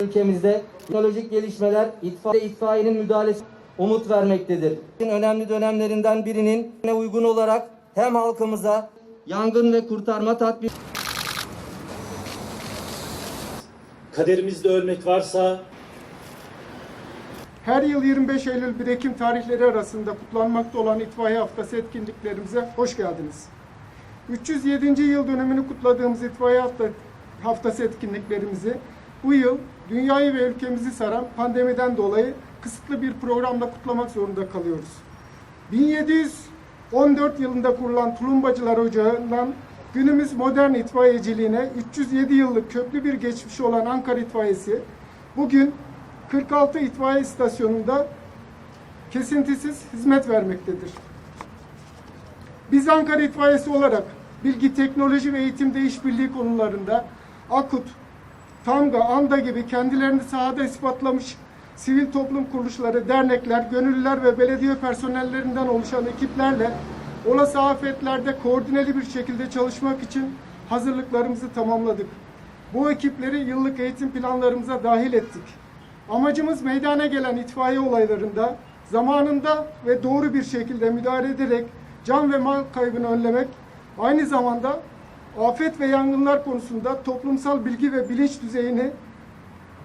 Ülkemizde teknolojik gelişmeler itfaiye itfaiyenin müdahalesi umut vermektedir. Önemli dönemlerinden birinin uygun olarak hem halkımıza yangın ve kurtarma tatbik Kaderimizde ölmek varsa Her yıl 25 Eylül 1 Ekim tarihleri arasında kutlanmakta olan itfaiye haftası etkinliklerimize hoş geldiniz. 307. yıl dönümünü kutladığımız itfaiye hafta, haftası etkinliklerimizi bu yıl dünyayı ve ülkemizi saran pandemiden dolayı kısıtlı bir programla kutlamak zorunda kalıyoruz. 1714 yılında kurulan Tulumbacılar Ocağı'ndan günümüz modern itfaiyeciliğine 307 yıllık köklü bir geçmişi olan Ankara İtfaiyesi bugün 46 itfaiye istasyonunda kesintisiz hizmet vermektedir. Biz Ankara İtfaiyesi olarak bilgi, teknoloji ve eğitimde işbirliği konularında AKUT, TAMGA, ANDA gibi kendilerini sahada ispatlamış sivil toplum kuruluşları, dernekler, gönüllüler ve belediye personellerinden oluşan ekiplerle olası afetlerde koordineli bir şekilde çalışmak için hazırlıklarımızı tamamladık. Bu ekipleri yıllık eğitim planlarımıza dahil ettik. Amacımız meydana gelen itfaiye olaylarında zamanında ve doğru bir şekilde müdahale ederek can ve mal kaybını önlemek, aynı zamanda afet ve yangınlar konusunda toplumsal bilgi ve bilinç düzeyini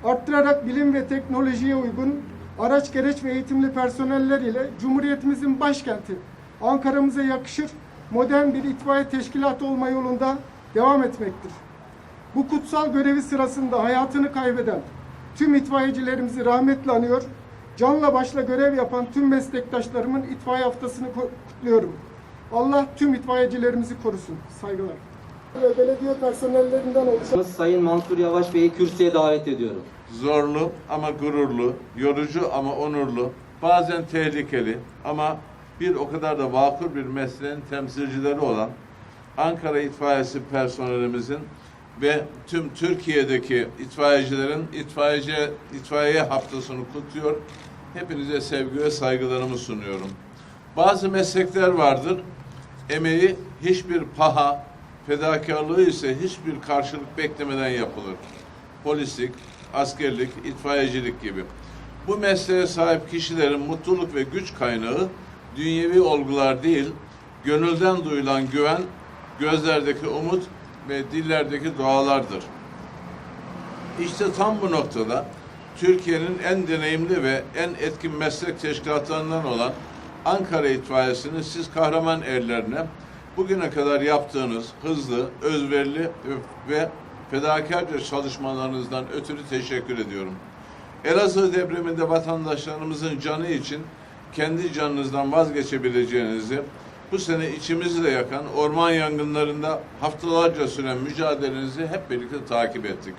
arttırarak bilim ve teknolojiye uygun araç gereç ve eğitimli personeller ile Cumhuriyetimizin başkenti Ankara'mıza yakışır modern bir itfaiye teşkilatı olma yolunda devam etmektir. Bu kutsal görevi sırasında hayatını kaybeden tüm itfaiyecilerimizi rahmetle anıyor, canla başla görev yapan tüm meslektaşlarımın itfaiye haftasını kutluyorum. Allah tüm itfaiyecilerimizi korusun. Saygılar. Ve belediye personellerinden oluşan Sayın Mansur Yavaş Bey'i kürsüye davet ediyorum. zorlu ama gururlu, yorucu ama onurlu, bazen tehlikeli ama bir o kadar da vakur bir mesleğin temsilcileri olan Ankara İtfaiyesi personelimizin ve tüm Türkiye'deki itfaiyecilerin itfaiyeci itfaiye haftasını kutluyor. Hepinize sevgi ve saygılarımı sunuyorum. Bazı meslekler vardır. Emeği hiçbir paha, fedakarlığı ise hiçbir karşılık beklemeden yapılır. Polislik, askerlik, itfaiyecilik gibi. Bu mesleğe sahip kişilerin mutluluk ve güç kaynağı dünyevi olgular değil, gönülden duyulan güven, gözlerdeki umut ve dillerdeki dualardır. İşte tam bu noktada Türkiye'nin en deneyimli ve en etkin meslek teşkilatlarından olan Ankara İtfaiyesi'nin siz kahraman erlerine bugüne kadar yaptığınız hızlı, özverili ve- fedakarca çalışmalarınızdan ötürü teşekkür ediyorum. Elazığ depreminde vatandaşlarımızın canı için kendi canınızdan vazgeçebileceğinizi, bu sene içimizi de yakan orman yangınlarında haftalarca süren mücadelenizi hep birlikte takip ettik.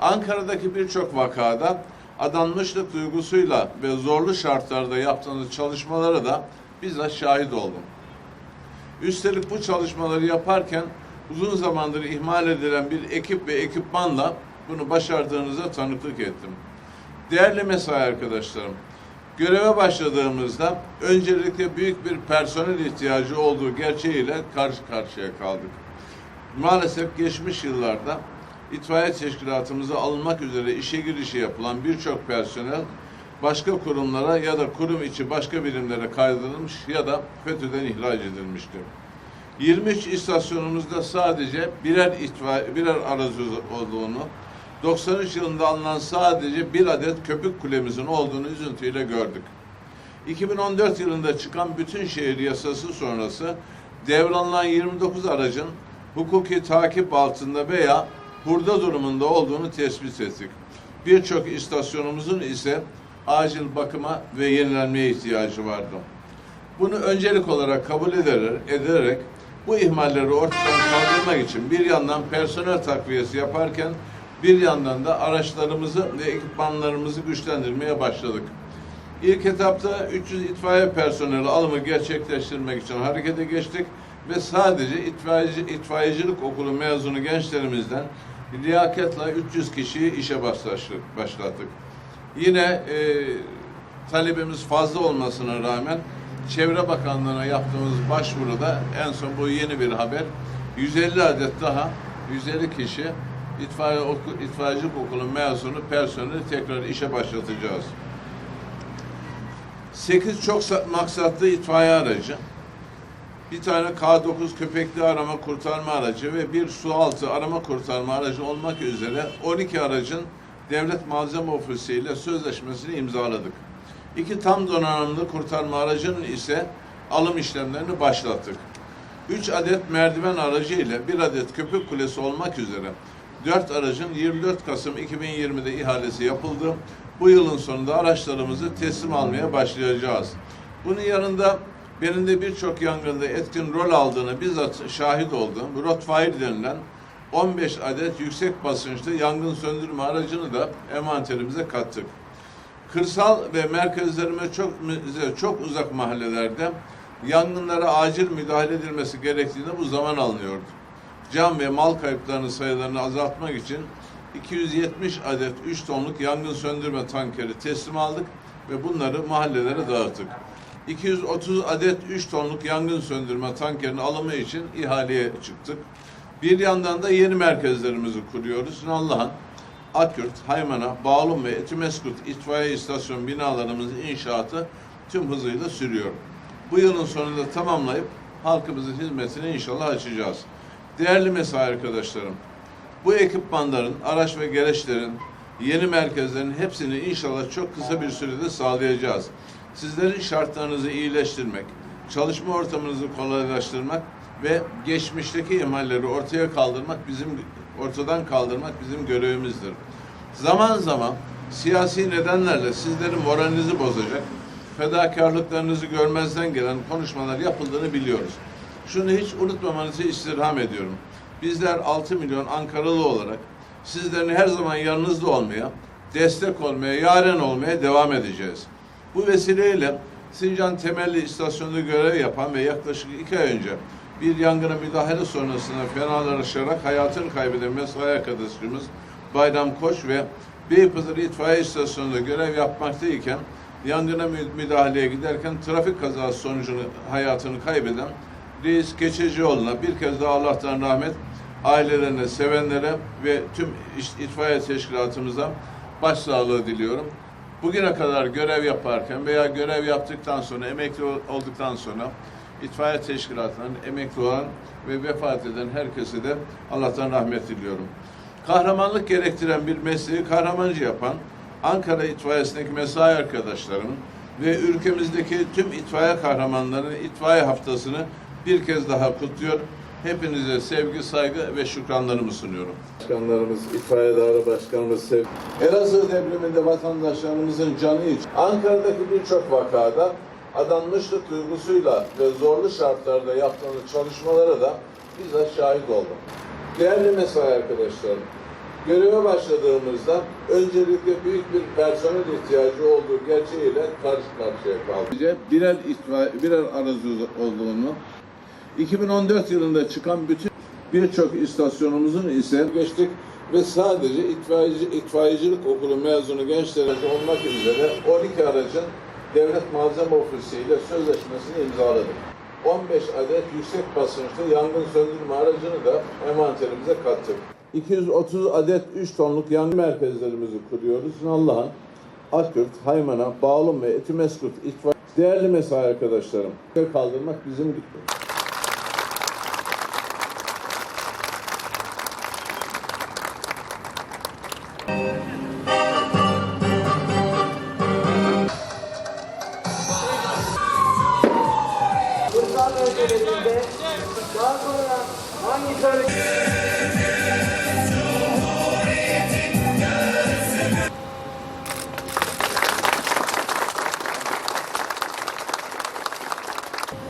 Ankara'daki birçok vakada adanmışlık duygusuyla ve zorlu şartlarda yaptığınız çalışmalara da bizzat şahit oldum. Üstelik bu çalışmaları yaparken uzun zamandır ihmal edilen bir ekip ve ekipmanla bunu başardığınıza tanıklık ettim. Değerli mesai arkadaşlarım, göreve başladığımızda öncelikle büyük bir personel ihtiyacı olduğu gerçeğiyle karşı karşıya kaldık. Maalesef geçmiş yıllarda itfaiye teşkilatımıza alınmak üzere işe girişi yapılan birçok personel başka kurumlara ya da kurum içi başka birimlere kaydedilmiş ya da FETÖ'den ihraç edilmiştir. 23 istasyonumuzda sadece birer itfaiye, birer aracı olduğunu, 93 yılında alınan sadece bir adet köpük kulemizin olduğunu üzüntüyle gördük. 2014 yılında çıkan bütün şehir yasası sonrası devralınan 29 aracın hukuki takip altında veya hurda durumunda olduğunu tespit ettik. Birçok istasyonumuzun ise acil bakıma ve yenilenmeye ihtiyacı vardı. Bunu öncelik olarak kabul ederek, ederek bu ihmalleri ortadan kaldırmak için bir yandan personel takviyesi yaparken bir yandan da araçlarımızı ve ekipmanlarımızı güçlendirmeye başladık. İlk etapta 300 itfaiye personeli alımı gerçekleştirmek için harekete geçtik ve sadece itfaiyeci, itfaiyecilik okulu mezunu gençlerimizden liyakatla 300 kişiyi işe başlattık. Yine e, talebimiz fazla olmasına rağmen Çevre Bakanlığı'na yaptığımız başvuruda en son bu yeni bir haber 150 adet daha 150 kişi itfaiye oku, itfaiyecilik okulun mezunu personeli tekrar işe başlatacağız. 8 çok sa- maksatlı itfaiye aracı, bir tane K9 köpekli arama kurtarma aracı ve bir su altı arama kurtarma aracı olmak üzere 12 aracın devlet malzeme ofisi ile sözleşmesini imzaladık. İki tam donanımlı kurtarma aracının ise alım işlemlerini başlattık. 3 adet merdiven aracı ile 1 adet köpük kulesi olmak üzere 4 aracın 24 Kasım 2020'de ihalesi yapıldı. Bu yılın sonunda araçlarımızı teslim almaya başlayacağız. Bunun yanında benim de birçok yangında etkin rol aldığını bizzat şahit oldum. Rotfire denilen 15 adet yüksek basınçlı yangın söndürme aracını da envanterimize kattık. Kırsal ve merkezlerime çok çok uzak mahallelerde yangınlara acil müdahale edilmesi gerektiğinde bu zaman alınıyordu. Can ve mal kayıplarının sayılarını azaltmak için 270 adet 3 tonluk yangın söndürme tankeri teslim aldık ve bunları mahallelere dağıttık. 230 adet 3 tonluk yangın söndürme tankerinin alımı için ihaleye çıktık. Bir yandan da yeni merkezlerimizi kuruyoruz. Nallıhan, Akyurt, Haymana, Bağlum ve Etimeskut itfaiye istasyon binalarımızın inşaatı tüm hızıyla sürüyor. Bu yılın sonunda tamamlayıp halkımızın hizmetine inşallah açacağız. Değerli mesai arkadaşlarım, bu ekipmanların, araç ve gereçlerin, yeni merkezlerin hepsini inşallah çok kısa bir sürede sağlayacağız. Sizlerin şartlarınızı iyileştirmek, çalışma ortamınızı kolaylaştırmak ve geçmişteki ihmalleri ortaya kaldırmak bizim ortadan kaldırmak bizim görevimizdir. Zaman zaman siyasi nedenlerle sizlerin moralinizi bozacak, fedakarlıklarınızı görmezden gelen konuşmalar yapıldığını biliyoruz. Şunu hiç unutmamanızı istirham ediyorum. Bizler 6 milyon Ankaralı olarak sizlerin her zaman yanınızda olmaya, destek olmaya, yaren olmaya devam edeceğiz. Bu vesileyle Sincan Temelli İstasyonu'nda görev yapan ve yaklaşık iki ay önce bir yangına müdahale sonrasında fenalaşarak hayatını kaybeden mesai arkadaşımız Bayram Koç ve Beypazarı İtfaiye İstasyonu'nda görev yapmaktayken yangına mü- müdahaleye giderken trafik kazası sonucu hayatını kaybeden Reis Keçecioğlu'na bir kez daha Allah'tan rahmet ailelerine, sevenlere ve tüm itfaiye teşkilatımıza başsağlığı diliyorum. Bugüne kadar görev yaparken veya görev yaptıktan sonra, emekli ol- olduktan sonra itfaiye teşkilatından emekli olan ve vefat eden herkese de Allah'tan rahmet diliyorum. Kahramanlık gerektiren bir mesleği kahramanca yapan Ankara itfaiyesindeki mesai arkadaşlarım ve ülkemizdeki tüm itfaiye kahramanlarının itfaiye haftasını bir kez daha kutluyor. Hepinize sevgi, saygı ve şükranlarımı sunuyorum. Başkanlarımız, itfaiye daire başkanımız, sev Elazığ devriminde vatandaşlarımızın canı için Ankara'daki birçok vakada adanmışlık duygusuyla ve zorlu şartlarda yaptığımız çalışmalara da bizzat şahit oldum. Değerli mesai arkadaşlarım, göreve başladığımızda öncelikle büyük bir personel ihtiyacı olduğu gerçeğiyle karşı karşıya kaldık. Birer, itfaiye, birer aracı olduğunu 2014 yılında çıkan bütün birçok istasyonumuzun ise geçtik ve sadece itfaiyeci, itfaiyecilik okulu mezunu gençler olmak üzere 12 aracın devlet malzeme ofisi ile sözleşmesini imzaladık. 15 adet yüksek basınçlı yangın söndürme aracını da envanterimize kattık. 230 adet 3 tonluk yangın merkezlerimizi kuruyoruz. Nallıhan, Akyurt, Haymana, Bağlum ve Etimeskut itfaiye Değerli mesai arkadaşlarım, kaldırmak bizim Kırsal bölgelerinde daha sonra hangi.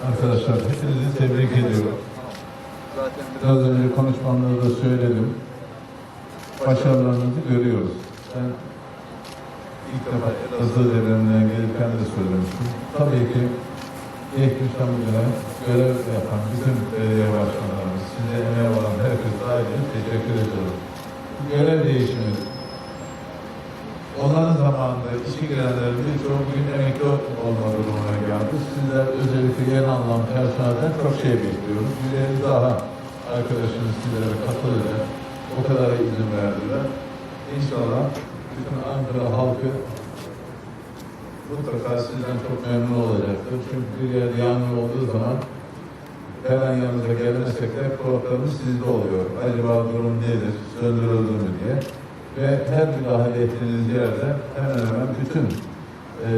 Arkadaşlar hepinizi tebrik ediyorum. Biraz önce konuşmamda da söyledim. Başarılarınızı görüyoruz. Ben ilk defa Elazığ devriminden gelirken de söylemiştim. Tabii ki geçmişten bugüne görev yapan bütün belediye başkanlarımız, size emeği olan herkes dahil teşekkür ediyorum. Görev değişimi Onların zamanında işe girenlerin birçoğu bugün emekli olma durumuna geldi. Sizler özellikle yeni anlam personelden çok şey bekliyoruz. Birileri daha arkadaşımız sizlere katılacak. o kadar izin verdiler. İnşallah bütün Ankara halkı mutlaka sizden çok memnun olacaktır. Çünkü bir yerde yangın olduğu zaman her an yanınıza gelemesek de kulaklarımız sizde oluyor. Acaba durum nedir, söndürüldü mü diye. Ve her müdahale ettiğiniz yerde hemen hemen bütün e,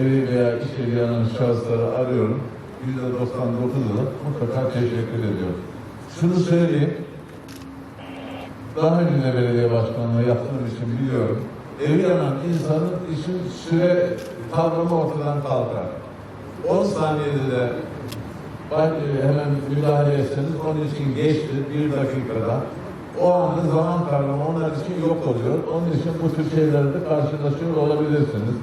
evi veya iş yeri yanan şahısları arıyorum. Yüzde 99'u mutlaka teşekkür ediyorum. Şunu söyleyeyim. Daha önce belediye başkanlığı yaptığım için biliyorum. Evi yanan insanın işin süre kavramı ortadan kalkar. 10 saniyede de e, hemen müdahale etseniz onun için geçti bir dakikada. O anda zaman kavramı onlar için yok oluyor. Onun için bu tür şeylerle karşılaşıyor olabilirsiniz.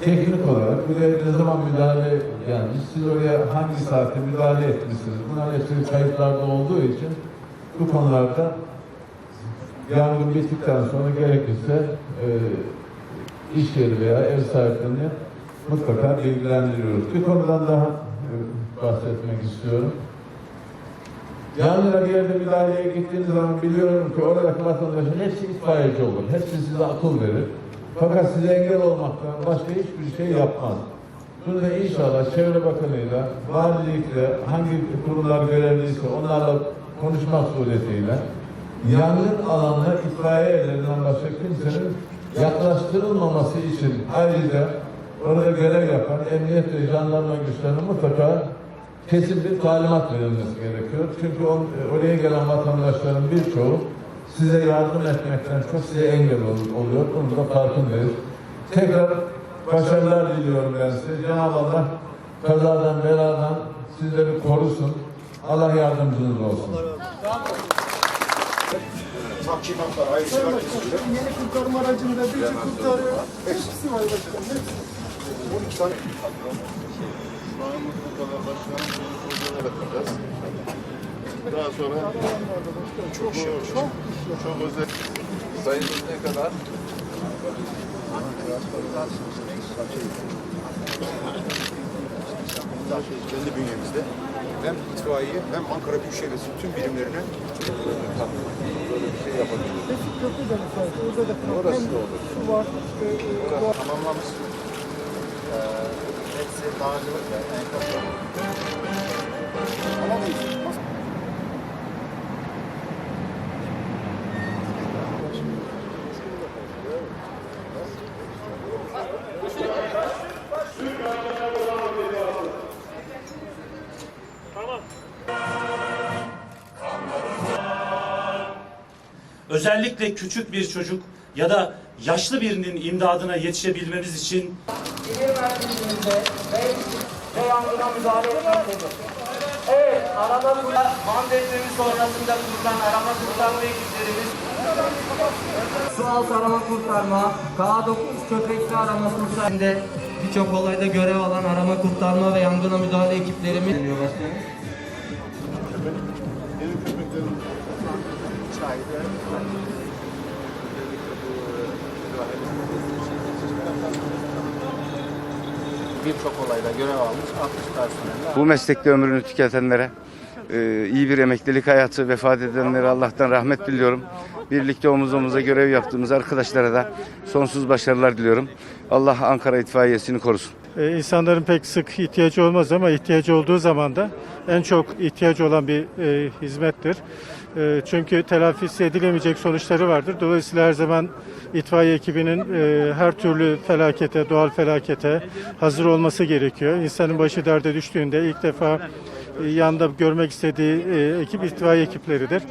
Teknik olarak buraya ne zaman müdahale yani siz oraya hangi saatte müdahale etmişsiniz? Bunlar hepsi kayıtlarda olduğu için bu konularda yangın bittikten sonra gerekirse e, iş yeri veya ev sahiplerini mutlaka bilgilendiriyoruz. Bir konudan daha e, bahsetmek istiyorum. Yangına bir yerde müdahaleye gittiğiniz zaman biliyorum ki oradaki vatandaşın hepsi itfaiyeci olur. Hepsi size akıl verir. Fakat size engel olmaktan başka hiçbir şey yapmaz. Bunu da inşallah Çevre Bakanı'yla, valilikle, hangi kurumlar görevliyse onlarla konuşmak suretiyle yangın alanına itfaiyelerinden başka kimsenin yaklaştırılmaması için ayrıca orada görev yapan emniyet ve jandarma güçlerine mutlaka kesin bir talimat verilmesi gerekiyor. Çünkü on, oraya gelen vatandaşların birçoğu size yardım etmekten çok size engel ol- oluyor. Bunu da farkındayız. Tekrar başarılar diliyorum ben size. Cenab-ı Allah kazadan beladan sizleri korusun. Allah yardımcınız olsun. Takipatlar, ayrıcalar kesildi. Yeni kurtarma aracında bir kurtarıyor. Hepsi var başkanım. hepsi. 12 tane Şu an bu kadar başkanım programı yapacağız. Daha sonra çok şey çok çok özel. Sayınız ne kadar? Kendi bünyemizde hem itfaiye hem Ankara Büyükşehir Belediyesi tüm birimlerine şey yapabiliriz. Köprü de müsait. Orada da Orası da olur. su var. e, e, tamamlamış. Ee, hepsi dağcılık ve enkaz. alamayız. Özellikle küçük bir çocuk ya da yaşlı birinin imdadına yetişebilmemiz için yangına müdahale etmektedir. Evet, arama kurtarma, han depremi sonrasında kurulan arama kurtarma ekiplerimiz su altı arama kurtarma, K9 köpekli arama kurtarma birçok olayda görev alan arama kurtarma ve yangına müdahale ekiplerimiz birçok olayda görev almış 60 personelle Bu meslekte ömrünü tüketenlere e, iyi bir emeklilik hayatı vefat edenlere Allah'tan rahmet diliyorum. Birlikte omuz omuza görev yaptığımız arkadaşlara da sonsuz başarılar diliyorum. Allah Ankara itfaiyesini korusun. Ee, insanların pek sık ihtiyacı olmaz ama ihtiyacı olduğu zaman da en çok ihtiyacı olan bir e, hizmettir. E, çünkü telafisi edilemeyecek sonuçları vardır. Dolayısıyla her zaman itfaiye ekibinin e, her türlü felakete, doğal felakete hazır olması gerekiyor. İnsanın başı derde düştüğünde ilk defa e, yanında görmek istediği e, ekip itfaiye ekipleridir.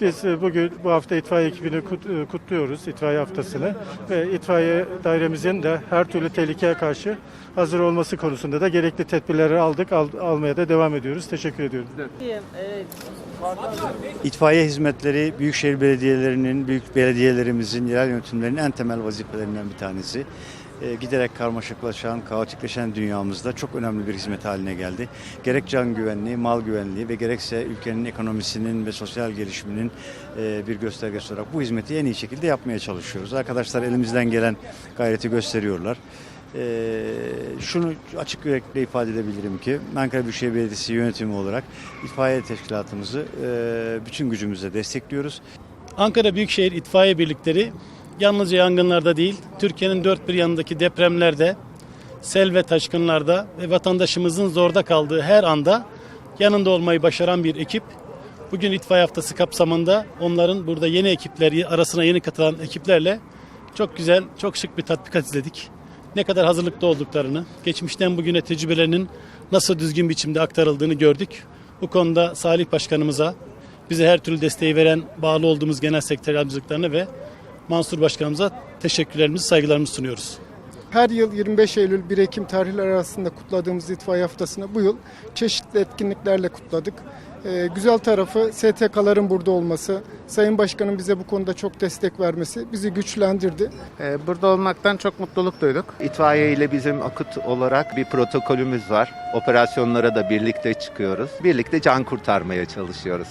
Biz bugün bu hafta itfaiye ekibini kut- kutluyoruz, itfaiye haftasını ve itfaiye dairemizin de her türlü tehlikeye karşı hazır olması konusunda da gerekli tedbirleri aldık, al- almaya da devam ediyoruz. Teşekkür ediyorum. İtfaiye hizmetleri büyükşehir belediyelerinin, büyük belediyelerimizin, yerel yönetimlerinin en temel vazifelerinden bir tanesi. Ee, giderek karmaşıklaşan, kaotikleşen dünyamızda çok önemli bir hizmet haline geldi. Gerek can güvenliği, mal güvenliği ve gerekse ülkenin ekonomisinin ve sosyal gelişiminin e, bir göstergesi olarak bu hizmeti en iyi şekilde yapmaya çalışıyoruz. Arkadaşlar elimizden gelen gayreti gösteriyorlar. Ee, şunu açık yürekli ifade edebilirim ki Ankara Büyükşehir Belediyesi yönetimi olarak itfaiye teşkilatımızı e, bütün gücümüzle destekliyoruz. Ankara Büyükşehir İtfaiye Birlikleri yalnızca yangınlarda değil, Türkiye'nin dört bir yanındaki depremlerde, sel ve taşkınlarda ve vatandaşımızın zorda kaldığı her anda yanında olmayı başaran bir ekip. Bugün itfaiye haftası kapsamında onların burada yeni ekipleri arasına yeni katılan ekiplerle çok güzel, çok şık bir tatbikat izledik. Ne kadar hazırlıklı olduklarını, geçmişten bugüne tecrübelerinin nasıl düzgün biçimde aktarıldığını gördük. Bu konuda Salih Başkanımıza, bize her türlü desteği veren bağlı olduğumuz genel sekreter yardımcılıklarına ve Mansur Başkanımıza teşekkürlerimizi, saygılarımızı sunuyoruz. Her yıl 25 Eylül 1 Ekim tarihleri arasında kutladığımız itfaiye haftasını bu yıl çeşitli etkinliklerle kutladık. Ee, güzel tarafı STK'ların burada olması, Sayın Başkanım bize bu konuda çok destek vermesi bizi güçlendirdi. Ee, Burada olmaktan çok mutluluk duyduk. İtfaiye ile bizim akut olarak bir protokolümüz var. Operasyonlara da birlikte çıkıyoruz. Birlikte can kurtarmaya çalışıyoruz.